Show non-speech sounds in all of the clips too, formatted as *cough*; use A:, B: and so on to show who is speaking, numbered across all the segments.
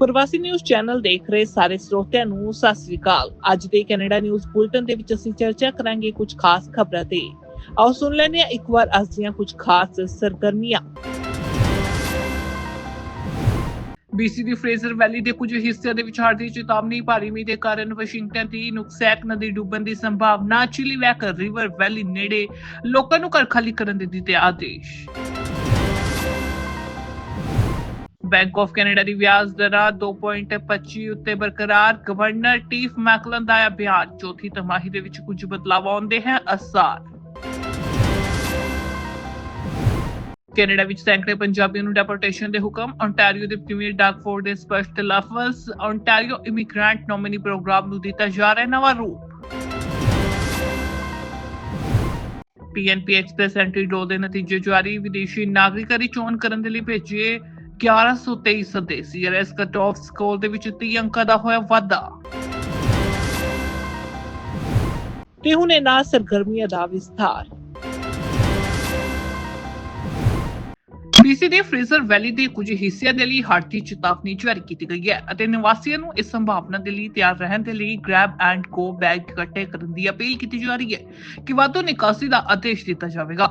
A: ਪ੍ਰਵਾਸੀ news channel ਦੇਖ ਰਹੇ ਸਾਰੇ ਸਰੋਤਿਆਂ ਨੂੰ ਸਤਿ ਸ੍ਰੀ ਅਕਾਲ। ਅੱਜ ਦੇ ਕੈਨੇਡਾ ਨਿਊਜ਼ ਬੁਲਟਨ ਦੇ ਵਿੱਚ ਅਸੀਂ ਚਰਚਾ ਕਰਾਂਗੇ ਕੁਝ ਖਾਸ ਖਬਰਾਂ ਤੇ। ਆਓ ਸੁਣ ਲੈਂਦੇ ਹਾਂ ਇੱਕ ਵਾਰ ਅੱਜ ਦੀਆਂ ਕੁਝ ਖਾਸ ਸਰਗਰਮੀਆਂ। BC ਦੀ ਫਰੇਜ਼ਰ ਵੈਲੀ ਦੇ ਕੁਝ ਹਿੱਸਿਆਂ ਦੇ ਵਿੱਚ ਦੀ ਚੇਤਾਵਨੀ, ਭਾਰੀ ਮੀਂਹ ਦੇ ਕਾਰਨ ਵਾਸ਼ਿੰਗਟਨ ਦੀ ਨੁਕਸੈਕ ਨਦੀ ਡੁੱਬਣ ਦੀ ਸੰਭਾਵਨਾ ਚਿਲੀਵੈਕ ਰਿਵਰ ਵੈਲੀ ਨੇੜੇ ਲੋਕਾਂ ਨੂੰ ਘਰ ਖਾਲੀ ਕਰਨ ਦੇ ਦਿੱਤੇ ਆਦੇਸ਼। ਬੈਂਕ ਆਫ ਕੈਨੇਡਾ ਦੀ ਵਿਆਜ ਦਰਾਂ 2.25 ਉੱਤੇ ਬਰਕਰਾਰ। ਗਵਰਨਰ ਟੀਫ ਮੈਕਲਨ ਦਾ ਬਿਆਨ ਚੌਥੀ ਤਿਮਾਹੀ ਦੇ ਵਿੱਚ ਕੁਝ ਬਦਲਾਅ ਆਉਂਦੇ ਹੈ, ਅਸਾਰ। ਕੈਨੇਡਾ ਵਿੱਚ ਸੈਂਕੜੇ ਪੰਜਾਬੀਆਂ ਨੂੰ ਡਿਪੋਰਟੇਸ਼ਨ ਦੇ ਹੁਕਮ। Ontario ਦੇ ਪ੍ਰੀਮੀਅਰ ਡਾਕ ਦੇ ਸਪਸ਼ਟ ਲਫ਼ਜ਼। Ontario ਇਮੀਗ੍ਰੈਂਟ ਨੋਮਿਨੀ ਪ੍ਰੋਗਰਾਮ ਨੂੰ ਦਿੱਤਾ ਜਾ ਰਿਹਾ ਨਵਾਂ ਰੂਪ। ਪੀਐਨਪੀ ਐਕਸਪ੍ਰੈਸ ਐਂਟਰੀ ਡੋ ਦੇ ਨਤੀਜੇ ਜਾਰੀ। ਵਿਦੇਸ਼ੀ ਨਾਗਰਿਕਾਂ ਦੀ ਚੋਣ ਕਰਨ ਦੇ ਲਈ ਭੇਜੇ 1123 ਸੱਦੇ ਸੀਆਰਐਸ ਕਟ ਆਫ ਸਕੋਰ ਦੇ ਵਿੱਚ 30 ਅੰਕਾਂ ਦਾ ਹੋਇਆ ਵਾਧਾ। ਤੇ ਹੁਣ ਇਹਨਾਂ ਸਰਗਰਮੀਆਂ ਦਾ ਵਿਸਥਾਰ। BC ਦੇ ਫਰੇਜ਼ਰ ਵੈਲੀ ਦੇ ਕੁਝ ਹਿੱਸਿਆਂ ਦੇ ਲਈ ਹੜ੍ਹ ਚੇਤਾਵਨੀ ਜਾਰੀ ਕੀਤੀ ਗਈ ਹੈ ਅਤੇ ਨਿਵਾਸੀਆਂ ਨੂੰ ਇਸ ਸੰਭਾਵਨਾ ਦੇ ਲਈ ਤਿਆਰ ਰਹਿਣ ਦੇ ਲਈ ਗ੍ਰੈਬ ਐਂਡ ਗੋ ਬੈਗ ਇਕੱਠੇ ਕਰਨ ਦੀ ਅਪੀਲ ਕੀਤੀ ਜਾ ਰਹੀ ਹੈ ਕਿ ਵਾਧੂ ਨਿਕਾਸੀ ਦਾ ਆਦੇਸ਼ ਦਿੱਤਾ ਜਾਵੇਗਾ।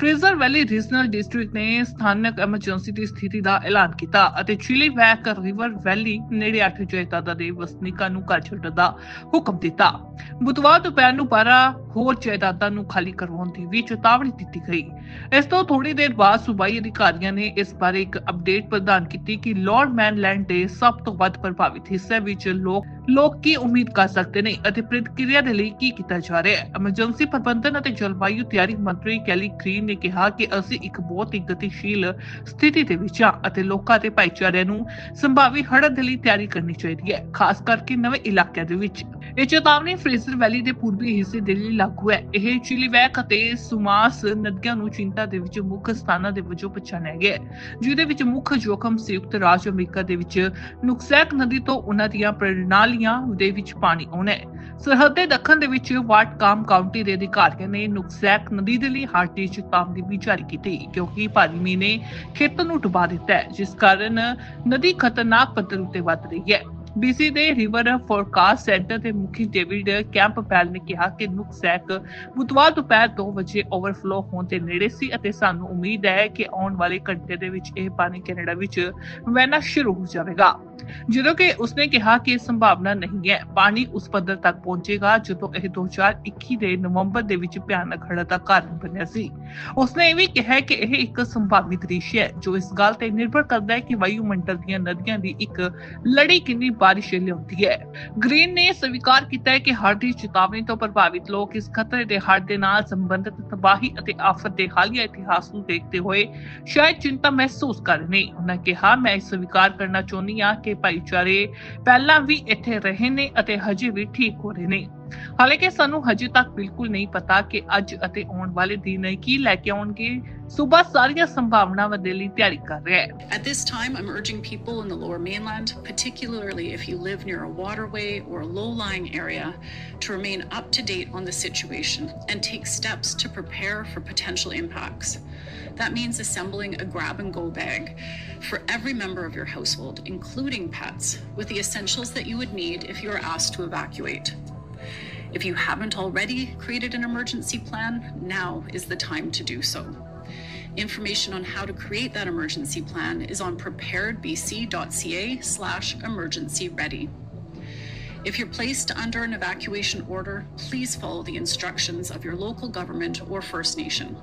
A: ਫਰੇਜ਼ਰ ਵੈਲੀ ਰੀਜਨਲ ਡਿਸਟ੍ਰਿਕਟ ਨੇ ਸਥਾਨਕ ਐਮਰਜੈਂਸੀ ਦੀ ਸਥਿਤੀ ਦਾ ਐਲਾਨ ਕੀਤਾ ਅਤੇ ਚਿਲੀ ਰਿਵਰ ਵੈਲੀ ਨੇੜੇ 8 ਜਾਇਦਾਦਾਂ ਦੇ ਵਸਨੀਕਾਂ ਨੂੰ ਘਰ ਛੱਡਣ ਦਾ ਹੁਕਮ ਦਿੱਤਾ। ਬੁੱਧਵਾਰ ਦੁਪਹਿਰ ਨੂੰ 12 ਹੋਰ ਜਾਇਦਾਦਾਂ ਨੂੰ ਖਾਲੀ ਕਰਵਾਉਣ ਦੀ ਵੀ ਚੇਤਾਵਨੀ ਦਿੱਤੀ ਗਈ। ਇਸ ਤੋਂ ਥੋੜੀ ਦੇਰ ਬਾਅਦ ਸੂਬਾਈ ਅਧਿਕਾਰੀਆਂ ਨੇ ਇਸ ਬਾਰੇ ਇੱਕ ਅਪਡੇਟ ਪ੍ਰਦਾਨ ਕੀਤੀ ਕਿ ਲਾਰਡ ਮੈਨਲੈਂਡ ਦੇ ਸਭ ਤੋਂ ਵੱਧ ਪ੍ਰਭਾਵਿਤ ਹਿੱਸੇ ਵਿੱਚ ਲੋਕ ਲੋਕ ਕੀ ਉਮੀਦ ਕਰ ਸਕਦੇ ਨੇ ਅਤੇ ਪ੍ਰਤੀਕਿਰਿਆ ਦੇ ਲਈ ਕੀ ਕੀਤਾ ਜਾ ਰਿਹਾ ਹੈ? ਐਮਰਜੈਂਸੀ ਪ੍ਰਬੰਧਨ ਅਤੇ ਜਲਵਾਯੂ ਤਿਆਰੀ ਮੰਤਰੀ ਕੈਲੀ ਗ੍ਰੀਨ ਨੇ ਕਿਹਾ ਕਿ ਅਸੀਂ ਇੱਕ ਬਹੁਤ ਹੀ ਗਤੀਸ਼ੀਲ ਸਥਿਤੀ ਦੇ ਵਿੱਚ ਹਾਂ ਅਤੇ ਲੋਕਾਂ ਤੇ ਭਾਈਚਾਰਿਆਂ ਨੂੰ ਸੰਭਾਵੀ ਹੜ੍ਹ ਦੇ ਲਈ ਤਿਆਰੀ ਕਰਨੀ ਚਾਹੀਦੀ ਹੈ, ਖਾਸ ਕਰਕੇ ਨਵੇਂ ਇਲਾਕਿਆਂ ਦੇ ਵਿੱਚ। ਇਹ ਚੇਤਾਵਨੀ ਫ੍ਰੇਜਰ ਵੈਲੀ ਦੇ ਪੂਰਬੀ ਹਿੱਸੇ ਦੇ ਲਈ ਲਾਗੂ ਹੈ। ਇਹ ਚਿਲੀਵੈਕ ਅਤੇ ਸੁਮਾਸ ਨਦੀਆਂ ਨੂੰ ਚਿੰਤਾ ਦੇ ਵਿੱਚ ਮੁੱਖ ਸਥਾਨਾਂ ਦੇ ਵਜੋਂ ਪਛਾਣਿਆ ਗਿਆ ਜਿਹਦੇ ਵਿੱਚ ਮੁੱਖ ਜੋਖਮ ਸੰਯੁਕਤ ਰਾਜ ਅਮਰੀਕਾ ਦੇ ਵਿੱਚ ਨੁਕਸੈਕ ਨਦੀ ਤੋਂ ਉਹਨਾਂ ਦੀਆਂ ਪ੍ਰਣਾਲੀਆਂ ਦੇ ਵਿੱਚ ਪਾਣੀ ਆਉਣਾ ਹੈ। ਸਰਹੱਦ ਦੱਖਣ ਦੇ ਵਿੱਚ ਵਾਟਕਾਮ ਕਾਉਂਟੀ ਦੇ ਅਧਿਕਾਰੀਆਂ ਨੇ ਨੁਕਸੈਕ ਨਦੀ ਦੇ ਲਈ ਹੜ੍ਹ ਚੇਤਾਵਨੀ ਵੀ ਜਾਰੀ ਕੀਤੀ, ਕਿਉਂਕਿ ਭਾਰੀ ਮੀਂਹ ਨੇ ਖੇਤਰ ਨੂੰ ਡੁਬਾ ਦਿੱਤਾ ਹੈ, ਜਿਸ ਕਾਰਨ ਨਦੀ ਖਤਰਨਾਕ ਪੱਧਰ ਉੱਤੇ ਵੱਧ ਰਹੀ ਹੈ। BC ਦੇ ਰਿਵਰ ਫੋਰਕਾਸਟ ਸੈਂਟਰ ਦੇ ਮੁਖੀ ਡੇਵਿਡ ਕੈਂਪਬੈਲ ਨੇ ਕਿਹਾ ਕਿ ਨੁਕਸੈਕ ਬੁੱਧਵਾਰ ਦੁਪਹਿਰ 2 ਵਜੇ ਓਵਰਫਲੋ ਹੋਣ ਦੇ ਨੇੜੇ ਸੀ ਅਤੇ ਸਾਨੂੰ ਉਮੀਦ ਹੈ ਕਿ ਆਉਣ ਵਾਲੇ ਘੰਟੇ ਦੇ ਵਿੱਚ ਇਹ ਪਾਣੀ ਕੈਨੇਡਾ ਵਿੱਚ ਵਹਿਣਾ ਸ਼ੁਰੂ ਹੋ ਜਾਵੇਗਾ। ਜਦੋਂ ਕਿ ਉਸਨੇ ਕਿਹਾ ਕਿ ਸੰਭਾਵਨਾ ਨਹੀਂ ਹੈ। ਪਾਣੀ ਉਸ ਪੱਧਰ ਤੱਕ ਪਹੁੰਚੇਗਾ ਜਦੋਂ ਇਹ 2021 ਦੇ ਨਵੰਬਰ ਦੇ ਵਿੱਚ ਭਿਆਨਕ ਹੜ੍ਹ ਦਾ ਕਾਰਨ ਬਣਿਆ ਸੀ। ਉਸਨੇ ਇਹ ਵੀ ਕਿਹਾ ਕਿ ਇਹ ਇੱਕ ਸੰਭਾਵਿਤ ਦ੍ਰਿਸ਼ ਹੈ, ਜੋ ਇਸ ਗੱਲ ਤੇ ਨਿਰਭਰ ਕਰਦਾ ਹੈ ਕਿ ਵਾਯੂਮੰਡਲ ਦੀਆਂ ਨਦੀਆਂ ਦੀ ਇੱਕ ਲੜੀ ਕਿੰਨੀ ਬਾਰਿਸ਼ ਲਿਆਉਂਦੀ ਹੈ। ਗ੍ਰੀਨ ਨੇ ਸਵੀਕਾਰ ਕੀਤਾ ਹੈ ਕਿ ਹੜ੍ਹ ਦੀ ਚੇਤਾਵਨੀ ਤੋਂ ਪ੍ਰਭਾਵਿਤ ਲੋਕ ਇਸ ਖਤਰੇ ਦੇ ਹੜ੍ਹ ਦੇ ਨਾਲ ਸੰਬੰਧਿਤ ਤਬਾਹੀ ਅਤੇ ਆਫਤ ਦੇ ਹਾਲੀਆ ਇਤਿਹਾਸ ਨੂੰ ਦੇਖਦੇ ਹੋਏ ਸ਼ਾਇਦ ਚਿੰਤਾ ਮਹਿਸੂਸ ਕਰ ਰਹੇ ਨੇ। ਉਹਨਾਂ ਕਿਹਾ, ਮੈਂ ਇਹ ਸਵੀਕਾਰ ਕਰਨਾ ਚਾਹੁੰਦੀ ਹਾਂ ਕਿ ਭਾਈਚਾਰੇ ਪਹਿਲਾਂ ਵੀ ਇੱਥੇ ਰਹੇ ਨੇ ਅਤੇ ਹਜੇ ਵੀ ਠੀਕ ਹੋ ਰਹੇ ਨੇ। ਹਾਲਾਂਕਿ ਸਾਨੂੰ ਹਜੇ ਤੱਕ ਬਿਲਕੁਲ ਨਹੀਂ ਪਤਾ ਕਿ ਅੱਜ ਅਤੇ ਆਉਣ ਵਾਲੇ ਦਿਨ ਕੀ ਲੈ ਕੇ ਆਉਣਗੇ ਸੂਬਾ ਸਾਰੀਆਂ ਸੰਭਾਵਨਾਵਾਂ ਦੇ ਲਈ ਤਿਆਰੀ ਕਰ ਰਿਹਾ ਹੈ
B: At this time, I'm urging people in the lower mainland, particularly if you live near a waterway or a low lying area, to remain up to date on the situation and take steps to prepare for potential impacts. That means assembling a grab and go bag for every member of your household, including pets, with the essentials that you would need if you are asked to evacuate. If you haven't already created an emergency plan, now is the time to do so. Information on how to create that emergency plan is on preparedbc.ca slash emergency ready. If you're placed under an evacuation order, please follow the instructions of your local government or First Nation.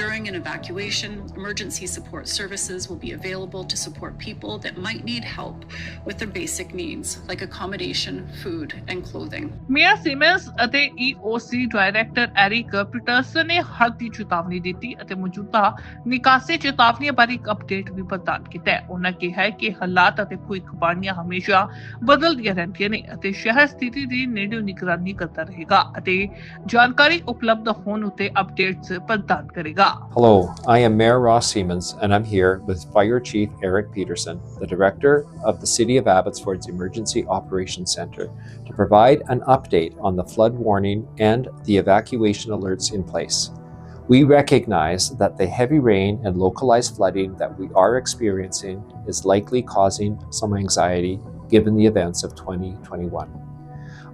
B: During an evacuation, emergency support services will be available to support people that might need help with their basic needs like accommodation, food, and clothing.
A: Mia Simmons ਅਤੇ EOC director Eric Peterson ਨੇ ਹੜ੍ਹ ਦੀ ਚੇਤਾਵਨੀ ਦਿੱਤੀ ਅਤੇ ਮੌਜੂਦਾ ਨਿਕਾਸੀ ਚੇਤਾਵਨੀਆਂ ਬਾਰੇ ਇੱਕ ਅਪਡੇਟ ਵੀ ਪ੍ਰਦਾਨ ਕੀਤਾ ਹੈ ਉਹਨਾਂ ਕਿਹਾ ਹੈ ਕਿ ਹਾਲਾਤ ਅਤੇ ਭਵਿੱਖਬਾਣੀਆਂ ਹਮੇਸ਼ਾ ਬਦਲਦੀਆਂ ਰਹਿੰਦੀਆਂ ਨੇ ਅਤੇ ਸ਼ਹਿਰ ਸਥਿਤੀ ਦੀ ਨੇੜੇ ਨਿਗਰਾਨੀ ਕਰਦਾ ਰਹੇਗਾ ਅਤੇ ਜਾਣਕਾਰੀ ਉਪਲਬਧ ਹੋਣ ਉਤੇ ਅਪਡੇਟਸ ਪ੍ਰਦਾਨ ਕਰੇਗਾ
C: Hello, I am Mayor Ross Siemens, and I'm here with Fire Chief Eric Peterson, the Director of the City of Abbotsford's Emergency Operations Center, to provide an update on the flood warning and the evacuation alerts in place. We recognize that the heavy rain and localized flooding that we are experiencing is likely causing some anxiety given the events of 2021.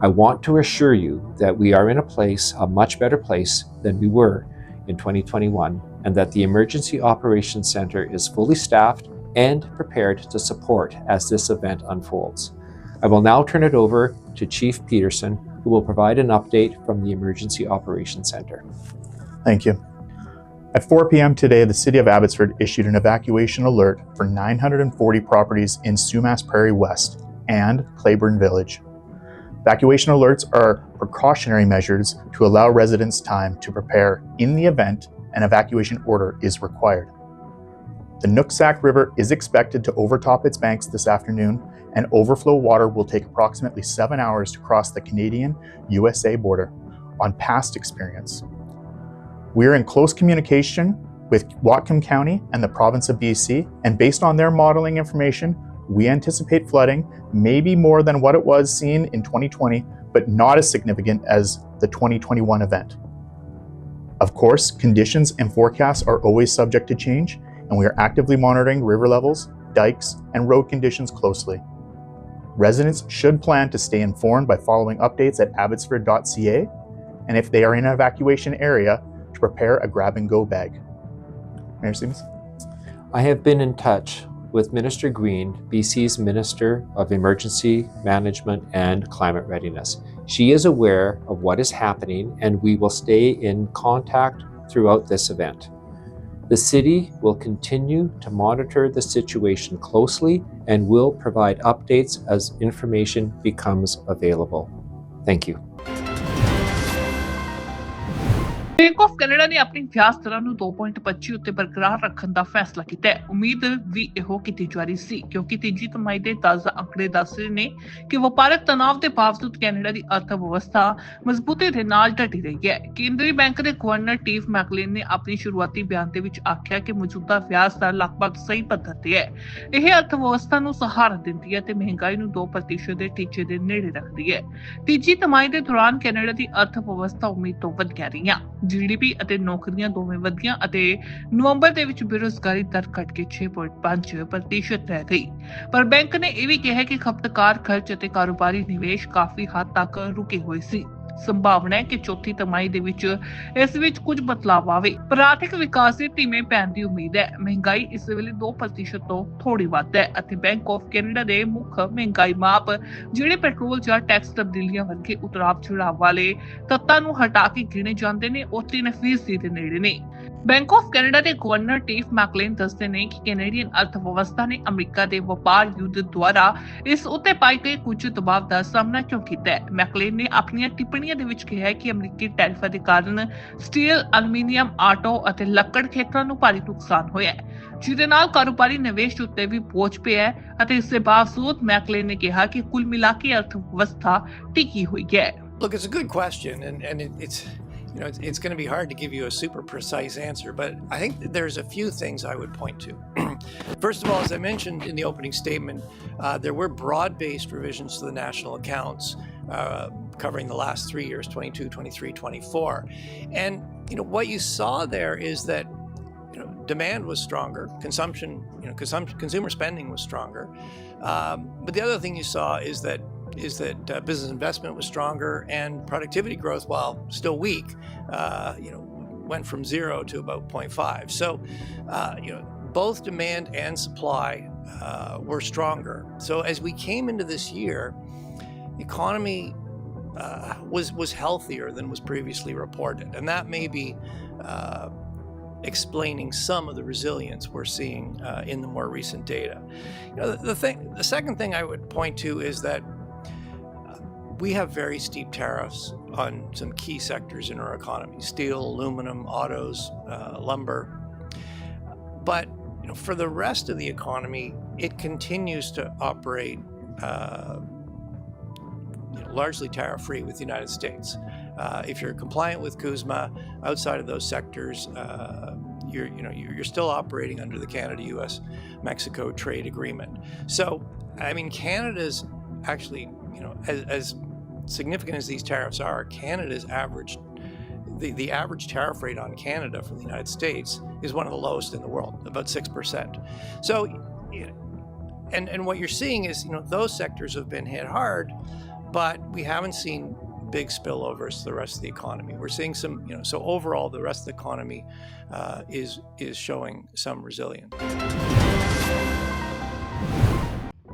C: I want to assure you that we are in a place, a much better place than we were in 2021, and that the Emergency Operations Center is fully staffed and prepared to support as this event unfolds. I will now turn it over to Chief Peterson, who will provide an update from the Emergency Operations Center.
D: Thank you. At 4 p.m. today, the City of Abbotsford issued an evacuation alert for 940 properties in Sumas Prairie West and Claiborne Village. Evacuation alerts are precautionary measures to allow residents time to prepare in the event an evacuation order is required. The Nooksack River is expected to overtop its banks this afternoon, and overflow water will take approximately seven hours to cross the Canadian USA border on past experience. We are in close communication with Whatcom County and the province of BC, and based on their modeling information, we anticipate flooding may be more than what it was seen in 2020, but not as significant as the 2021 event. Of course, conditions and forecasts are always subject to change, and we are actively monitoring river levels, dikes, and road conditions closely. Residents should plan to stay informed by following updates at abbotsford.ca, and if they are in an evacuation area, to prepare a grab and go bag. Mayor Stevens?
C: I have been in touch with Minister Green, BC's Minister of Emergency Management and Climate Readiness. She is aware of what is happening, and we will stay in contact throughout this event. The city will continue to monitor the situation closely and will provide updates as information becomes available. Thank you.
A: Bank of Canada ਨੇ ਆਪਣੀ ਵਿਆਜ ਦਰਾਂ ਨੂੰ 2.25 ਉੱਤੇ ਬਰਕਰਾਰ ਰੱਖਣ ਦਾ ਫੈਸਲਾ ਕੀਤਾ ਹੈ। ਉਮੀਦ ਵੀ ਇਹੋ ਕੀਤੀ ਜਾ ਰਹੀ ਸੀ, ਕਿਉਂਕਿ ਤੀਜੀ ਤਿਮਾਹੀ ਦੇ ਤਾਜ਼ਾ ਅੰਕੜੇ ਦੱਸ ਰਹੇ ਨੇ ਕਿ ਵਪਾਰਕ ਤਣਾਅ ਦੇ ਬਾਵਜੂਦ ਕੈਨੇਡਾ ਦੀ ਅਰਥ ਵਿਵਸਥਾ ਮਜ਼ਬੂਤੀ ਦੇ ਨਾਲ ਡਟੀ ਰਹੀ ਹੈ। ਕੇਂਦਰੀ ਬੈਂਕ ਦੇ ਗਵਰਨਰ ਟੀਫ ਮੈਕਲੇਨ ਨੇ ਆਪਣੀ ਸ਼ੁਰੂਆਤੀ ਬਿਆਨ ਦੇ ਵਿੱਚ ਆਖਿਆ ਕਿ ਮੌਜੂਦਾ ਵਿਆਜ ਦਰ ਲਗਭਗ ਸਹੀ ਪੱਧਰ ਤੇ ਹੈ। ਇਹ ਅਰਥ ਵਿਵਸਥਾ ਨੂੰ ਸਹਾਰਾ ਦਿੰਦੀ ਹੈ ਤੇ ਮਹਿੰਗਾਈ ਨੂੰ 2% ਦੇ ਟੀਚੇ ਦੇ ਨੇੜੇ ਰੱਖਦੀ ਹੈ। ਤੀਜੀ ਤਿਮਾਹੀ ਦੇ ਦੌਰਾਨ ਕੈਨੇਡਾ ਦੀ ਅਰਥ ਵਿਵਸਥਾ ਉਮੀਦ ਤੋਂ ਵਧ ਗਿਆ ਰਹੀਆਂ ਜੀਡੀਪੀ ਅਤੇ ਨੌਕਰੀਆਂ ਦੋਵੇਂ ਵਧੀਆਂ ਅਤੇ ਨਵੰਬਰ ਦੇ ਵਿੱਚ ਬੇਰੁਜ਼ਗਾਰੀ ਦਰ ਘਟ ਕੇ 6.5% ਪ੍ਰਤੀਸ਼ਤ ਰਹਿ ਗਈ। ਪਰ ਬੈਂਕ ਨੇ ਇਹ ਵੀ ਕਿਹਾ ਕਿ ਖਪਤਕਾਰ ਖਰਚ ਅਤੇ ਕਾਰੋਬਾਰੀ ਨਿਵੇਸ਼ ਕਾਫੀ ਹੱਦ ਤੱਕ ਰੁਕੇ ਹੋਏ ਸੀ। ਸੰਭਾਵਨਾ ਹੈ ਕਿ ਚੌਥੀ ਤਿਮਾਹੀ ਦੇ ਵਿੱਚ ਇਸ ਵਿੱਚ ਕੁਝ ਬਦਲਾਅ ਆਵੇ। ਆਰਥਿਕ ਵਿਕਾਸ ਦੇ ਧੀਮੇ ਪੈਣ ਦੀ ਉਮੀਦ ਹੈ। ਮਹਿੰਗਾਈ ਇਸ ਵੇਲੇ 2% ਤੋਂ ਥੋੜੀ ਵੱਧ ਹੈ ਅਤੇ ਬੈਂਕ ਆਫ ਕੈਨੇਡਾ ਦੇ ਮੁੱਖ ਮਹਿੰਗਾਈ ਮਾਪ ਜਿਹੜੇ ਪੈਟਰੋਲ ਜਾਂ ਟੈਕਸ ਤਬਦੀਲੀਆਂ ਵਰਗੇ ਉਤਰਾਵ ਚੜਾਵ ਵਾਲੇ ਤੱਤਾਂ ਨੂੰ ਹਟਾ ਕੇ ਗਿਣੇ ਜਾਂਦੇ ਨੇ, ਉਹ 3% ਦੇ ਨੇੜੇ ਨੇ। ਬੈਂਕ ਆਫ ਕੈਨੇਡਾ ਦੇ ਗਵਰਨਰ ਟੀਫ ਮੈਕਲੇਨ ਦੱਸਦੇ ਨੇ ਕਿ ਕੈਨੇਡੀਅਨ ਅਰਥਵਿਵਸਥਾ ਨੇ ਅਮਰੀਕਾ ਦੇ ਵਪਾਰ ਯੁੱਧ ਦੁਆਰਾ ਇਸ ਉੱਤੇ ਪਾਈ ਗਈ ਕੁਝ ਦਬਾਅ ਦਾ ਸਾਹਮਣਾ ਕਿਉਂ ਕੀਤਾ ਹੈ? ਮੈਕਲੇਨ ਨੇ ਆਪਣੀਆਂ ਟਿੱਪਣੀਆਂ ਦੇ ਵਿੱਚ ਕਿਹਾ ਕਿ ਅਮਰੀਕੀ ਟੈਰਿਫਾਂ ਦੇ ਕਾਰਨ ਸਟੀਲ, ਐਲੂਮੀਨੀਅਮ, ਆਟੋ ਅਤੇ ਲੱਕੜ ਖੇਤਰਾਂ ਨੂੰ ਭਾਰੀ ਨੁਕਸਾਨ ਹੋਇਆ ਹੈ। ਜਿਹਦੇ ਨਾਲ ਕਾਰੋਬਾਰੀ ਨਿਵੇਸ਼ ਉੱਤੇ ਵੀ ਬੋਝ ਪਿਆ ਹੈ ਅਤੇ ਇਸ ਦੇ ਬਾਵਜੂਦ ਮੈਕਲੇਨ ਨੇ ਕਿਹਾ ਕਿ ਕੁੱਲ ਮਿਲਾ ਕੇ ਅਰਥਵਿਵਸਥਾ ਟਿਕੀ ਹੋਈ ਹੈ।
E: Look, it's a good question, and, and it, it's you know it's, it's going to be hard to give you a super precise answer, but I think there's a few things I would point to. *clears throat* First of all, as I mentioned in the opening statement, uh, there were broad-based revisions to the national accounts uh, covering the last three years 22 23 24 and you know what you saw there is that you know demand was stronger consumption you know consum- consumer spending was stronger um, but the other thing you saw is that is that uh, business investment was stronger and productivity growth, while still weak, uh, you know, went from zero to about 0.5. So, uh, you know, both demand and supply uh, were stronger. So as we came into this year, the economy uh, was was healthier than was previously reported, and that may be. Explaining some of the resilience we're seeing uh, in the more recent data. You know, the, the thing, the second thing I would point to is that we have very steep tariffs on some key sectors in our economy steel, aluminum, autos, uh, lumber. But you know, for the rest of the economy, it continues to operate uh, you know, largely tariff free with the United States. Uh, if you're compliant with CUSMA outside of those sectors, uh, you're, you know, you're still operating under the Canada-U.S. Mexico trade agreement. So, I mean, Canada's actually, you know, as, as significant as these tariffs are, Canada's average the, the average tariff rate on Canada from the United States is one of the lowest in the world, about 6%. So, and, and what you're seeing is, you know, those sectors have been hit hard, but we haven't seen big spillovers to the rest of the economy. We're seeing some, you know, so overall, the rest of the economy uh, is is showing some resilience.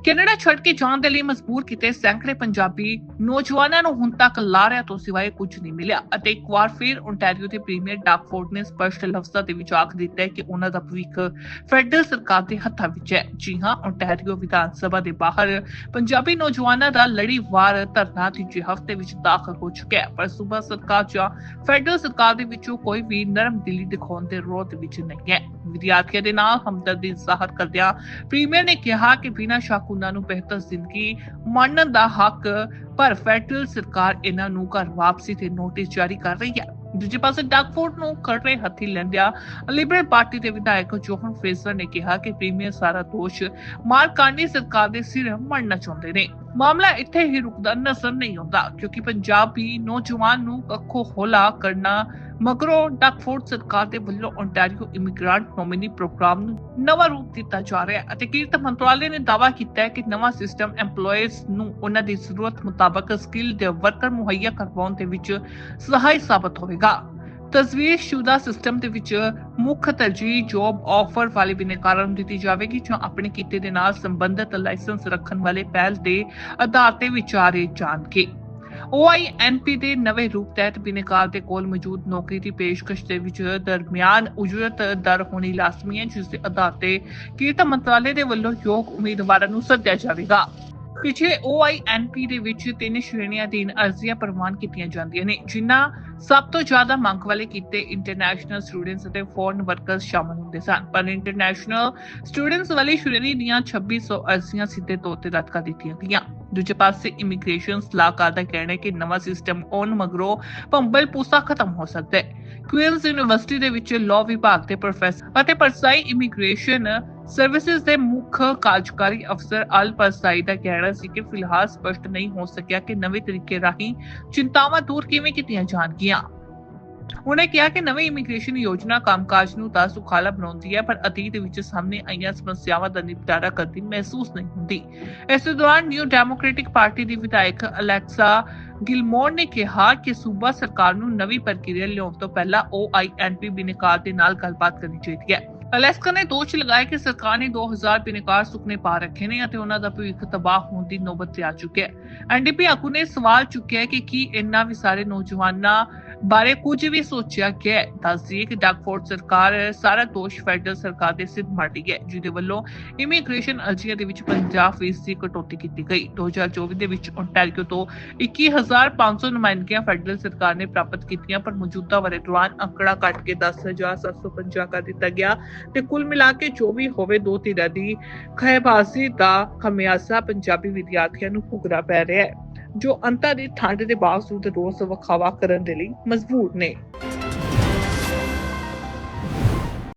A: Canada ਛੱਡ ਕੇ ਜਾਣ ਦੇ ਲਈ ਮਜਬੂਰ ਕੀਤੇ ਸੈਂਕੜੇ ਪੰਜਾਬੀ ਨੌਜਵਾਨਾਂ ਨੂੰ ਹੁਣ ਤੱਕ ਲਾਰਿਆਂ ਤੋਂ ਸਿਵਾਏ ਕੁਝ ਨਹੀਂ ਮਿਲਿਆ ਅਤੇ ਇੱਕ ਵਾਰ ਫਿਰ ਓਨਟਾਰੀਓ ਦੇ ਪ੍ਰੀਮੀਅਰ ਡਾਕਫੋਰਡ ਨੇ ਸਪਸ਼ਟ ਲਫ਼ਜ਼ਾਂ ਦੇ ਵਿੱਚ ਆਖ ਦਿੱਤਾ ਹੈ ਕਿ ਉਹਨਾਂ ਦਾ ਭਵਿੱਖ ਫੈਡਰਲ ਸਰਕਾਰ ਦੇ ਹੱਥਾਂ ਵਿੱਚ ਹੈ। ਜੀ ਹਾਂ ਓਨਟਾਰੀਓ ਵਿਧਾਨ ਸਭਾ ਦੇ ਬਾਹਰ ਪੰਜਾਬੀ ਨੌਜਵਾਨਾਂ ਦਾ ਲੜੀਵਾਰ ਧਰਨਾ ਤੀਜੇ ਹਫ਼ਤੇ ਵਿੱਚ ਦਾਖਲ ਹੋ ਚੁੱਕਿਆ ਹੈ, ਪਰ ਸੂਬਾ ਸਰਕਾਰ ਜਾਂ ਫੈਡਰਲ ਸਰਕਾਰ ਦੇ ਵਿੱਚੋਂ ਕੋਈ ਵੀ ਨਰਮ ਦਿਲੀ ਦਿਖਾਉਣ ਦੇ ਰੋਹ ਦੇ ਵਿੱਚ ਨਹੀਂ ਹੈ। ਵਿਦਿਆਰਥੀਆਂ ਦੇ ਨਾਲ ਹਮਦਰਦੀ ਜ਼ਾਹਰ ਕਰਦਿਆਂ ਪ੍ਰੀਮੀਅਰ ਨੇ ਕਿਹਾ ਕਿ ਬਿਨਾਂ ਸ਼ੱਕ ਉਹਨਾਂ ਨੂੰ ਬਿਹਤਰ ਜ਼ਿੰਦਗੀ ਮੰਨਣ ਦਾ ਹੱਕ, ਪਰ ਫੈਡਰਲ ਸਰਕਾਰ ਇਹਨਾਂ ਨੂੰ ਘਰ ਵਾਪਸੀ ਤੇ ਨੋਟਿਸ ਜਾਰੀ ਕਰ ਰਹੀ ਹੈ। ਦੂਜੇ ਪਾਸੇ ਡਾਕਫੋਰਡ ਨੂੰ ਖੜਰੇ ਹੱਥੀ ਲੈਂਦਿਆਂ ਲਿਬਰਲ ਪਾਰਟੀ ਦੇ ਵਿਧਾਇਕ ਜੋਹਨ ਫਰੇਜ਼ਰ ਨੇ ਕਿਹਾ ਕਿ ਪ੍ਰੀਮੀਅਰ ਸਾਰਾ ਦੋਸ਼ ਮਾਰਕਾਨੀ ਸਰਕਾਰ ਦੇ ਸਿਰ ਮੜਨਾ ਚਾਹੁੰਦੇ ਨੇ। ਮਾਮਲਾ ਇੱਥੇ ਹੀ ਰੁਕਦਾ, ਨਜ਼ਰ ਨਹੀਂ ਆਉਂਦਾ, ਕਿਉਂਕਿ ਪੰਜਾਬੀ ਨੌਜਵਾਨ ਨੂੰ ਅੱਖੋਂ ਹੋਲਾ ਕਰਨਾ ਮਗਰੋਂ ਡਾਕਫੋਰਡ ਸਰਕਾਰ ਦੇ ਵੱਲੋਂ ਓਨਟਾਰੀਓ ਇਮੀਗ੍ਰੈਂਟ ਨੋਮਿਨੀ ਪ੍ਰੋਗਰਾਮ ਨੂੰ ਨਵਾਂ ਰੂਪ ਦਿੱਤਾ ਜਾ ਰਿਹਾ ਹੈ ਅਤੇ ਕਿਰਤ ਮੰਤਰਾਲੇ ਨੇ ਦਾਅਵਾ ਕੀਤਾ ਹੈ ਕਿ ਨਵਾਂ ਸਿਸਟਮ EMPLOYEES ਨੂੰ ਉਹਨਾਂ ਦੀ ਜ਼ਰੂਰਤ ਮੁਤਾਬਕ ਸਕਿੱਲ ਦੇ ਵਰਕਰ ਮੁਹੱਈਆ ਕਰਵਾਉਣ ਦੇ ਵਿੱਚ ਸਹਾਈ ਸਾਬਤ ਹੋਵੇਗਾ। ਤਸਵੀਰਸ਼ੁਦਾ ਸਿਸਟਮ ਦੇ ਵਿੱਚ ਮੁੱਖ ਤਰਜੀਹ ਜੌਬ ਆਫਰ ਵਾਲੇ ਬਿਨੇਕਾਰਾਂ ਨੂੰ ਦਿੱਤੀ ਜਾਵੇਗੀ, ਜੋ ਆਪਣੇ ਕਿੱਤੇ ਦੇ ਨਾਲ ਸੰਬੰਧਿਤ ਲਾਇਸੈਂਸ ਰੱਖਣ ਵਾਲੇ ਪਹਿਲ ਦੇ ਆਧਾਰ ਤੇ ਵਿਚਾਰੇ ਜਾਣਗੇ। OINP ਦੇ ਨਵੇਂ ਰੂਪ ਤਹਿਤ ਬਿਨੇਕਾਰ ਦੇ ਕੋਲ ਮੌਜੂਦ ਨੌਕਰੀ ਦੀ ਪੇਸ਼ਕਸ਼ ਦੇ ਵਿੱਚ ਦਰਮਿਆਨ ਉਜਰਤ ਦਰ ਹੋਣੀ ਲਾਜ਼ਮੀ ਹੈ, ਜਿਸ ਦੇ ਆਧਾਰ ਤੇ ਕਿਰਤ ਮੰਤਰਾਲੇ ਦੇ ਵੱਲੋਂ ਯੋਗ ਉਮੀਦਵਾਰਾਂ ਨੂੰ ਸੱਦਿਆ ਜਾਵੇਗਾ। ਪਿਛੇ OINP ਦੇ ਵਿੱਚ ਤਿੰਨ ਸ਼੍ਰੇਣੀਆਂ ਅਧੀਨ ਅਰਜ਼ੀਆਂ ਪ੍ਰਵਾਨ ਕੀਤੀਆਂ ਜਾਂਦੀਆਂ ਨੇ, ਜਿਨ੍ਹਾਂ ਸਭ ਤੋਂ ਜ਼ਿਆਦਾ ਮੰਗ ਵਾਲੇ ਕੀਤੇ ਇੰਟਰਨੈਸ਼ਨਲ ਸਟੂਡੈਂਟਸ ਅਤੇ ਫੋਰਨ ਵਰਕਰਸ ਸ਼ਾਮਲ ਹੁੰਦੇ ਸਨ। ਪਰ ਇੰਟਰਨੈਸ਼ਨਲ ਸਟੂਡੈਂਟਸ ਵਾਲੀ ਸ਼੍ਰੇਣੀ ਦੀਆਂ 2600 ਅਰਜ਼ੀਆਂ ਸਿੱਧੇ ਤੌਰ ਤੇ ਰੱਦ ਕਰ ਦਿੱਤੀਆਂ ਗਈਆਂ। ਦੂਜੇ ਪਾਸੇ ਇਮੀਗ੍ਰੇਸ਼ਨ ਸਲਾਹਕਾਰ ਦਾ ਕਹਿਣਾ ਹੈ ਕਿ ਨਵਾਂ ਸਿਸਟਮ ਆਉਣ ਮਗਰੋਂ ਭੰਬਲ ਪੂਸਾ ਖਤਮ ਹੋ ਸਕਦਾ ਹੈ। ਕੁਇਨਸ ਯੂਨੀਵਰਸਿਟੀ ਦੇ ਵਿੱਚ ਲਾਅ ਵਿਭਾਗ ਦੇ ਪ੍ਰੋਫੈਸਰ ਅਤੇ ਪਰਸਾਈ ਇਮੀਗ੍ਰੇਸ਼ਨ ਸਰਵਿਸਿਜ਼ ਦੇ ਮੁੱਖ ਕਾਰਜਕਾਰੀ ਅਫਸਰ ਅਲ ਪਰਸਾਈ ਦਾ ਕਹਿਣਾ ਸੀ ਕਿ ਫਿਲਹਾਲ ਸਪਸ਼ਟ ਨਹੀਂ ਹੋ ਸਕਿਆ ਕਿ ਨਵੇਂ ਤਰੀਕੇ ਰਾਹੀਂ ਚਿੰਤਾਵਾਂ ਦੂਰ ਕਿਵੇਂ ਕੀਤੀਆਂ ਜਾਣਗੀਆਂ। ਉਹਨੇ ਕਿਹਾ ਕਿ ਨਵੀਂ ਇਮੀਗ੍ਰੇਸ਼ਨ ਯੋਜਨਾ ਕੰਮਕਾਜ ਨੂੰ ਤਾਂ ਸੁਖਾਲਾ ਬਣਾਉਂਦੀ ਹੈ, ਪਰ ਅਤੀਤ ਵਿੱਚ ਸਾਹਮਣੇ ਆਈਆਂ ਸਮੱਸਿਆਵਾਂ ਦਾ ਨਿਪਟਾਰਾ ਕਰਦੀ ਮਹਿਸੂਸ ਨਹੀਂ ਹੁੰਦੀ। ਇਸ ਦੌਰਾਨ ਨਿਊ ਡੈਮੋਕ੍ਰੈਟਿਕ ਪਾਰਟੀ ਦੀ ਵਿਧਾਇਕ ਅਲੈਕਸਾ ਗਿਲਮੋਰ ਨੇ ਕਿਹਾ ਕਿ ਸੂਬਾ ਸਰਕਾਰ ਨੂੰ ਨਵੀਂ ਪ੍ਰਕਿਰਿਆ ਲਿਆਉਣ ਤੋਂ ਪਹਿਲਾਂ OINP ਬਿਨਕਾਰ ਦੇ ਨਾਲ ਗੱਲਬਾਤ ਕਰਨੀ ਚਾਹੀਦੀ ਹੈ। ਅਲੈਸਕਾ ਨੇ ਦੋਸ਼ ਲਗਾਇਆ ਕਿ ਸਰਕਾਰ ਨੇ 2000 ਬਿਨਕਾਰ ਸੁਪਨੇ ਪਾ ਰੱਖੇ ਨੇ ਅਤੇ ਉਹਨਾਂ ਦਾ ਭਵਿੱਖ ਤਬਾਹ ਹੋਣ ਦੀ ਨੌਬਤ ਤੇ ਆ ਚੁੱਕਿਆ ਹੈ। ਐਨਡੀਪੀ ਆਗੂ ਨੇ ਸਵਾਲ ਚੁੱਕਿਆ ਕਿ ਕੀ ਇੰਨਾ ਵੀ ਸਾਰੇ ਨੌਜਵਾਨਾਂ ਬਾਰੇ ਕੁਝ ਵੀ ਸੋਚਿਆ ਗਿਆ ਹੈ ਡਾਕਫੋਰਡ ਸਰਕਾਰ ਸਾਰਾ ਦੋਸ਼ ਫੈਡਰਲ ਸਰਕਾਰ ਦੇ ਸਿਰ ਮਾਰਦੀ ਹੈ, ਜਿਹਦੇ ਵੱਲੋਂ ਇਮੀਗ੍ਰੇਸ਼ਨ ਅਰਜ਼ੀਆਂ ਦੇ ਵਿੱਚ 50% ਦੀ ਕਟੌਤੀ ਕੀਤੀ ਗਈ। 2024 ਦੇ ਵਿੱਚ ਓਨਟਾਰੀਓ ਤੋਂ 21500 ਨੁਮਾਇੰਦਗੀਆਂ ਫੈਡਰਲ ਸਰਕਾਰ ਨੇ ਪ੍ਰਾਪਤ ਕੀਤੀਆਂ, ਪਰ ਮੌਜੂਦਾ ਵਰੇ ਦੌਰਾਨ ਅੰਕੜਾ ਘਟ ਕੇ 10750 ਕਰ ਦਿੱਤਾ ਗਿਆ ਤੇ ਕੁੱਲ ਮਿਲਾ ਕੇ ਜੋ ਵੀ ਹੋਵੇ ਦੋ ਧਿਰਾਂ ਦੀ ਖਹਿਬਾਜ਼ੀ ਦਾ ਖਮਿਆਜ਼ਾ ਪੰਜਾਬੀ ਵਿਦਿਆਰਥੀਆਂ ਨੂੰ ਭੁਗਣਾ ਪੈ ਰਿਹਾ ਹੈ। ਜੋ ਅੰਤਾਂ ਦੀ ਠੰਡ ਦੇ ਬਾਵਜੂਦ ਰੋਸ ਵਿਖਾਵਾ ਕਰਨ ਦੇ ਲਈ ਮਜਬੂਰ ਨੇ।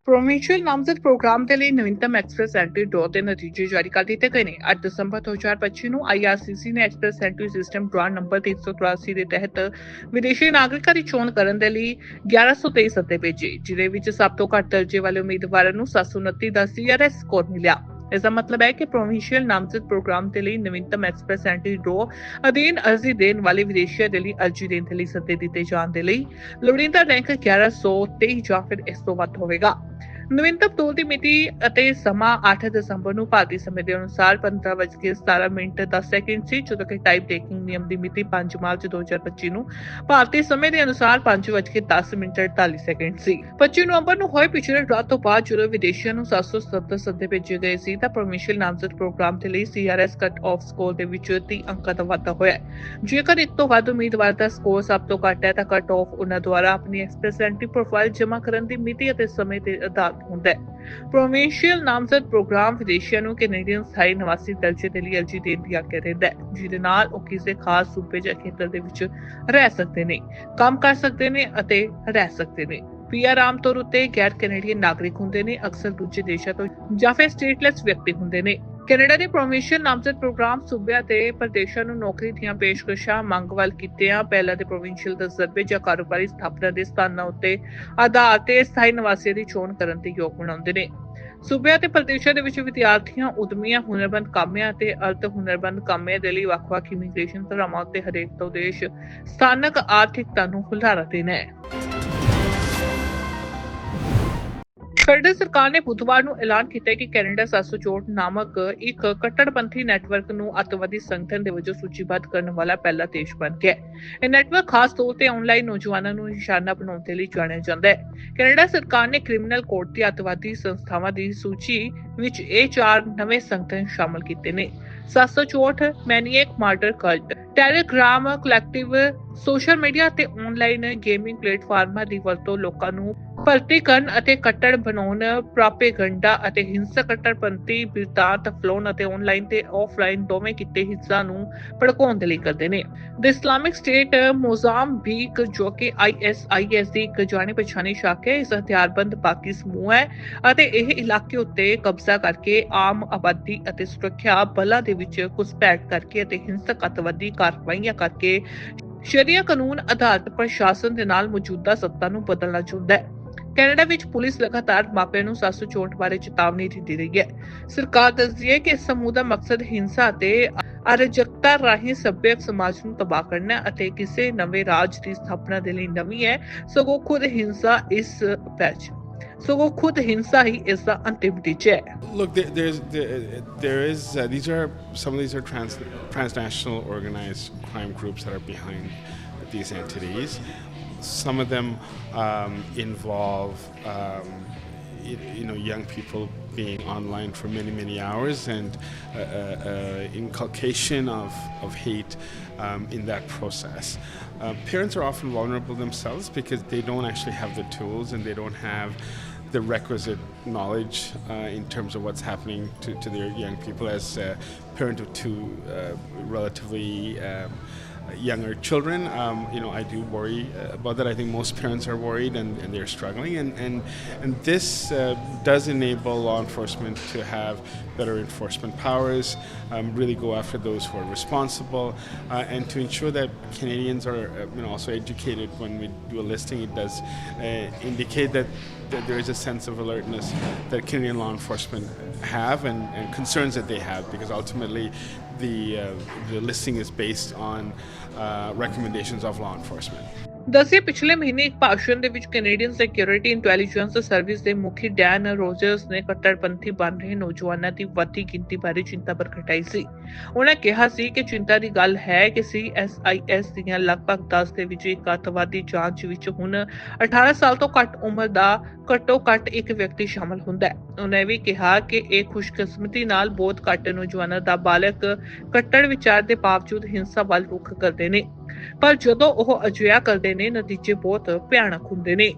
A: ਪ੍ਰੋਵਿੰਸ਼ੀਅਲ ਨਾਮਜ਼ਦ ਪ੍ਰੋਗਰਾਮ ਦੇ ਲਈ ਨਵੀਨਤਮ ਐਕਸਪ੍ਰੈਸ ਐਂਟਰੀ ਡਰਾ ਦੇ ਨਤੀਜੇ ਜਾਰੀ ਕਰ ਦਿੱਤੇ ਗਏ ਨੇ। 8 ਦਸੰਬਰ 2025 ਨੂੰ ਆਈਆਰਸੀਸੀ ਨੇ express entry system draw number 383 ਦੇ ਤਹਿਤ ਵਿਦੇਸ਼ੀ ਨਾਗਰਿਕਾਂ ਦੀ ਚੋਣ ਕਰਨ ਦੇ ਲਈ 1123 ਸੱਦੇ ਭੇਜੇ ਜਿਦੇ ਵਿੱਚ ਸਭ ਤੋਂ ਘੱਟ ਦਰਜੇ ਵਾਲੇ ਉਮੀਦਵਾਰਾਂ ਨੂੰ 729 ਦਾ ਸੀਆਰਐਸ ਸਕੋਰ ਮਿਲਿਆ। ਇਸ ਦਾ ਮਤਲਬ ਹੈ ਕਿ ਪ੍ਰੋਵਿੰਸ਼ੀਅਲ ਨਾਮਜ਼ਦ ਪ੍ਰੋਗਰਾਮ ਦੇ ਲਈ ਨਵੀਨਤਮ ਐਕਸਪ੍ਰੈਸ ਐਂਟਰੀ ਡਰਾ ਅਧੀਨ ਅਰਜ਼ੀ ਦੇਣ ਵਾਲੇ ਵਿਦੇਸ਼ੀਆਂ ਦੇ ਲਈ ਅਰਜ਼ੀ ਦੇਣ ਦੇ ਲਈ ਸੱਦੇ ਦਿੱਤੇ ਜਾਣ ਦੇ ਲਈ ਲੋੜੀਂਦਾ ਰੈਂਕ 1123 ਜਾਂ ਫਿਰ ਇਸ ਤੋਂ ਵੱਧ ਹੋਵੇਗਾ। ਨਵੀਨਤਮ ਤੋਲ ਦੀ ਮਿਤੀ ਅਤੇ ਸਮਾਂ 8 ਦਸੰਬਰ ਨੂੰ ਭਾਰਤੀ ਸਮੇਂ ਦੇ ਅਨੁਸਾਰ 15:17 ਮਿੰਟ 10 ਸੈਕਿੰਡ ਸੀ, ਜਦੋਂ ਕਿ ਟਾਈਪ ਟੇਕਿੰਗ ਨਿਯਮ ਦੀ ਮਿਤੀ 5 ਮਾਰਚ 2025 ਨੂੰ ਭਾਰਤੀ ਸਮੇਂ ਦੇ ਅਨੁਸਾਰ 5:10 ਮਿੰਟ 48 ਸੈਕਿੰਡ ਸੀ। 25 ਨਵੰਬਰ ਨੂੰ ਹੋਏ ਪਿਛਲੇ ਰਾਤ ਤੋਂ ਬਾਅਦ ਜਦੋਂ ਵਿਦੇਸ਼ੀਆਂ ਨੂੰ 770 ਸੱਦੇ ਭੇਜੇ ਗਏ ਸੀ, ਤਾਂ ਪ੍ਰੋਵਿੰਸ਼ੀਅਲ ਨਾਮਜ਼ਦ ਪ੍ਰੋਗਰਾਮ ਦੇ ਲਈ ਸੀਆਰਐਸ ਕੱਟ ਆਫ ਸਕੋਰ ਦੇ ਵਿੱਚ 30 ਅੰਕਾਂ ਦਾ ਵਾਧਾ ਹੋਇਆ ਜੇਕਰ ਇੱਕ ਤੋਂ ਵੱਧ ਉਮੀਦਵਾਰ ਦਾ ਸਕੋਰ ਸਭ ਤੋਂ ਘੱਟ ਹੈ, ਤਾਂ ਕੱਟ ਆਫ ਉਹਨਾਂ ਦੁਆਰਾ ਆਪਣੀ ਐਕਸਪ੍ਰੈਸ ਐਂਟਰੀ ਪ੍ਰੋਫਾਈਲ ਜਮ੍ਹਾਂ ਕਰਨ ਦੀ ਮਿਤੀ ਅਤੇ ਸਮੇਂ ਤੇ ਆਧਾਰਿਤ ਹੁੰਦਾ ਹੈ। ਪ੍ਰੋਵਿੰਸ਼ੀਅਲ ਨਾਮਜ਼ਦ ਪ੍ਰੋਗਰਾਮ ਵਿਦੇਸ਼ੀਆਂ ਨੂੰ ਕੈਨੇਡੀਅਨ ਸਥਾਈ ਨਿਵਾਸੀ ਦਰਜੇ ਦੇ ਲਈ ਅਰਜ਼ੀ ਦੇਣ ਦੀ ਆਗਿਆ ਦਿੰਦਾ ਹੈ। ਜਿਹਦੇ ਨਾਲ ਉਹ ਕਿਸੇ ਖਾਸ ਸੂਬੇ ਜਾਂ ਖੇਤਰ ਦੇ ਵਿੱਚ ਰਹਿ ਸਕਦੇ ਨੇ, ਕੰਮ ਕਰ ਸਕਦੇ ਨੇ ਅਤੇ ਰਹਿ ਸਕਦੇ ਨੇ। ਪੀਆਰ ਆਮ ਤੌਰ ਉੱਤੇ ਗੈਰ ਕੈਨੇਡੀਅਨ ਨਾਗਰਿਕ ਹੁੰਦੇ ਨੇ, ਅਕਸਰ ਦੂਜੇ ਦੇਸ਼ਾਂ ਤੋਂ ਜਾਂ ਫਿਰ ਸਟੇਟਲੈਸ ਵਿਅਕਤੀ ਹੁੰਦੇ ਨੇ। ਕੈਨੇਡਾ ਦੇ ਪ੍ਰੋਵਿੰਸ਼ੀਅਲ ਨਾਮਜ਼ਦ ਪ੍ਰੋਗਰਾਮ ਸੂਬਿਆਂ ਤੇ ਪ੍ਰਦੇਸ਼ਾਂ ਨੂੰ ਨੌਕਰੀ ਦੀਆਂ ਪੇਸ਼ਕਸ਼ਾਂ, ਮੰਗ ਵੱਲ ਕੀਤਿਆਂ। ਪਹਿਲਾਂ ਦੇ ਪ੍ਰੋਵਿੰਸ਼ੀਅਲ ਤਜਰਬੇ ਜਾਂ ਕਾਰੋਬਾਰੀ ਸਥਾਪਨਾ ਦੇ ਸਥਾਨਾਂ ਉੱਤੇ ਆਧਾਰ ਤੇ ਸਥਾਈ ਨਿਵਾਸੀਆਂ ਦੀ ਚੋਣ ਕਰਨ ਦੇ ਯੋਗ ਬਣਾਉਂਦੇ ਨੇ। ਸੂਬਿਆਂ ਤੇ ਪ੍ਰਦੇਸ਼ਾਂ ਦੇ ਵਿੱਚ ਵਿਦਿਆਰਥੀਆਂ ਉਦਮੀਆਂ ਹੁਨਰਬੰਦ ਕਾਮਿਆਂ ਤੇ ਅਰਥ ਹੁਨਰਬੰਦ ਕਾਮਿਆਂ ਦੇ ਲਈ ਵੱਖ-ਵੱਖ ਇਮੀਗ੍ਰੇਸ਼ਨ ਧਰਾਵਾਂ ਉੱਤੇ ਹਰੇਕ ਤੋਂ ਦੇਸ਼ ਸਥਾਨਕ ਆਰਥਿਕਤਾ ਨੂੰ ਹੁਲਾਰਾ ਦੇਣਾ ਹੈ। ਫੈਡਰਲ ਸਰਕਾਰ ਨੇ ਬੁੱਧਵਾਰ ਨੂੰ ਐਲਾਨ ਕੀਤਾ ਕਿ ਕੈਨੇਡਾ 764 ਨਾਮਕ ਇੱਕ ਕੱਟੜਪੰਥੀ ਨੈਟਵਰਕ ਨੂੰ ਅੱਤਵਾਦੀ ਸੰਗਠਨ ਦੇ ਵਜੋਂ ਸੂਚੀਬੱਧ ਕਰਨ ਵਾਲਾ ਪਹਿਲਾ ਦੇਸ਼ ਬਣ ਗਿਆ ਹੈ। ਇਹ ਨੈਟਵਰਕ ਖਾਸ ਤੌਰ ਤੇ ਆਨਲਾਈਨ ਨੌਜਵਾਨਾਂ ਨੂੰ ਨਿਸ਼ਾਨਾ ਬਣਾਉਣ ਦੇ ਲਈ ਜਾਣਿਆ ਜਾਂਦਾ ਹੈ। ਕੈਨੇਡਾ ਸਰਕਾਰ ਨੇ ਕ੍ਰਿਮੀਨਲ ਕੋਰਟ ਦੀ ਅੱਤਵਾਦੀ ਸੰਸਥਾਵਾਂ ਦੀ ਸੂਚੀ ਵਿੱਚ ਇਹ ਚਾਰ ਨਵੇਂ ਸੰਗਠਨ ਸ਼ਾਮਲ ਕੀਤੇ ਨੇ। 764 maniac murder cult Telegram collective social media ਤੇ ਆਨਲਾਈਨ ਗੇਮਿੰਗ ਪਲੇਟਫਾਰਮਾਂ ਦੀ ਵਰਤੋਂ ਲੋਕਾਂ ਨੂੰ ਭਰਤੀ ਕਰਨ ਅਤੇ ਕੱਟੜ ਬਣਾਉਣ ਪ੍ਰਾਪੇਗੰਡਾ ਅਤੇ ਹਿੰਸਕ ਕੱਟੜਪੰਥੀ ਬਿਰਤਾਂਤ ਫਲੋਨ ਅਤੇ ਆਨਲਾਈਨ ਤੇ ਆਫਲਾਈਨ ਦੋਵੇਂ ਕਿੱਤੇ ਹਿੱਸਾ ਨੂੰ ਭੜਕਾਉਣ ਦੇ ਲਈ ਕਰਦੇ ਨੇ। ਦ ਇਸਲਾਮਿਕ ਸਟੇਟ ਮੋਜ਼ਾਮਬੀਕ ਜੋ ਕਿ ਆਈਐਸਆਈਐਸ ਦੀ ਇੱਕ ਜਾਣੀ ਪਛਾਣੀ ਸ਼ਾਖਾ ਹੈ, ਇਸ ਹਥਿਆਰਬੰਦ ਬਾਕੀ ਸਮੂਹ ਹੈ ਅਤੇ ਇਹ ਇਲਾਕੇ ਉੱਤੇ ਕਬਜ਼ਾ ਕਰਕੇ ਆਮ ਆਬਾਦੀ ਅਤੇ ਸੁਰੱਖਿਆ ਬਲਾਂ ਦੇ ਵਿੱਚ ਘੁਸਪੈਠ ਕਰਕੇ ਅਤੇ ਹਿੰਸਕ ਅਤਵਾਦੀ ਕਾਰਵਾਈਆਂ ਕਰਕੇ ਸ਼ਰੀਆ ਕਾਨੂੰਨ ਆਧਾਰਿਤ ਪ੍ਰਸ਼ਾਸਨ ਦੇ ਨਾਲ ਮੌਜੂਦਾ ਸੱਤਾ ਨੂੰ ਬਦਲਣਾ ਚਾਹੁੰਦਾ ਹੈ। ਕੈਨੇਡਾ ਵਿੱਚ ਪੁਲਿਸ ਲਗਾਤਾਰ ਮਾਪਿਆਂ ਨੂੰ 764 ਬਾਰੇ ਚੇਤਾਵਨੀ ਦਿੰਦੀ ਰਹੀ ਹੈ। ਸਰਕਾਰ ਦੱਸਦੀ ਹੈ ਕਿ ਇਸ ਸਮੂਹ ਦਾ ਮਕਸਦ ਹਿੰਸਾ ਤੇ ਅਰਾਜਕਤਾ ਰਾਹੀਂ ਸੱਭਿਅਕ ਸਮਾਜ ਨੂੰ ਤਬਾਹ ਕਰਨਾ ਅਤੇ ਕਿਸੇ ਨਵੇਂ ਰਾਜ ਦੀ ਸਥਾਪਨਾ ਦੇ ਲਈ ਨਵੀਂ ਹੈ। ਸਗੋਂ ਖੁਦ ਹਿੰਸਾ ਇਸ ਵਿੱਚ सो वो खुद हिंसा ही इज द अंतिम teacher
F: Look, there, there's, there, there is, uh, these are, some of these are trans, transnational organized crime groups that are behind these entities. Some of them um, involve, um, you know, young people being online for many many hours and uh, uh, uh, inculcation of of hate um, in that process. Uh, parents are often vulnerable themselves because they don't actually have the tools and they don't have the requisite knowledge uh, in terms of what's happening to, to their young people as a parent of two uh, relatively um, younger children. Um, you know, I do worry uh, about that. I think most parents are worried and, and they're struggling. And, and, and this uh, does enable law enforcement to have better enforcement powers, um, really go after those who are responsible, uh, and to ensure that Canadians are uh, you know, also educated when we do a listing. It does uh, indicate that, that there is a sense of alertness that Canadian law enforcement have and, and concerns that they have because ultimately the, uh, the listing is based on uh, recommendations of law enforcement.
A: ਦੱਸਿਆ ਪਿਛਲੇ ਮਹੀਨੇ ਇੱਕ ਭਾਸ਼ਣ ਦੇ ਵਿੱਚ Canadian security intelligence service ਦੇ ਮੁਖੀ Dan Rogers ਨੇ ਕੱਟੜਪੰਥੀ ਬਣ ਰਹੇ ਨੌਜਵਾਨਾਂ ਦੀ ਵੱਧਦੀ ਗਿਣਤੀ ਬਾਰੇ ਚਿੰਤਾ ਪ੍ਰਗਟਾਈ ਸੀ। ਉਹਨਾਂ ਕਿਹਾ ਸੀ ਕਿ ਚਿੰਤਾ ਦੀ ਗੱਲ ਹੈ ਕਿ ਸੀਐਸਆਈਐਸ ਦੀਆਂ ਲਗਭਗ 10 ਦੇ ਵਿੱਚ ਇੱਕ ਅੱਤਵਾਦੀ ਜਾਂਚ ਵਿੱਚ ਹੁਣ 18 ਸਾਲ ਤੋਂ ਘੱਟ ਉਮਰ ਦਾ ਘੱਟੋ ਘੱਟ ਇੱਕ ਵਿਅਕਤੀ ਸ਼ਾਮਲ ਹੁੰਦਾ ਹੈ। ਉਹਨੇ ਵੀ ਕਿਹਾ ਕਿ ਇਹ ਖੁਸ਼ਕਿਸਮਤੀ ਨਾਲ ਬਹੁਤ ਘੱਟ ਨੌਜਵਾਨਾਂ ਦਾ ਬਾਲਕ ਕੱਟੜ ਵਿਚਾਰ ਦੇ ਬਾਵਜੂਦ ਹਿੰਸਾ ਵੱਲ ਰੁਖ ਕਰਦੇ ਨੇ। ਪਰ ਜਦੋਂ ਉਹ ਅਜਿਹਾ ਕਰਦੇ ਨੇ ਨਤੀਜੇ ਬਹੁਤ ਭਿਆਨਕ ਹੁੰਦੇ ਨੇ।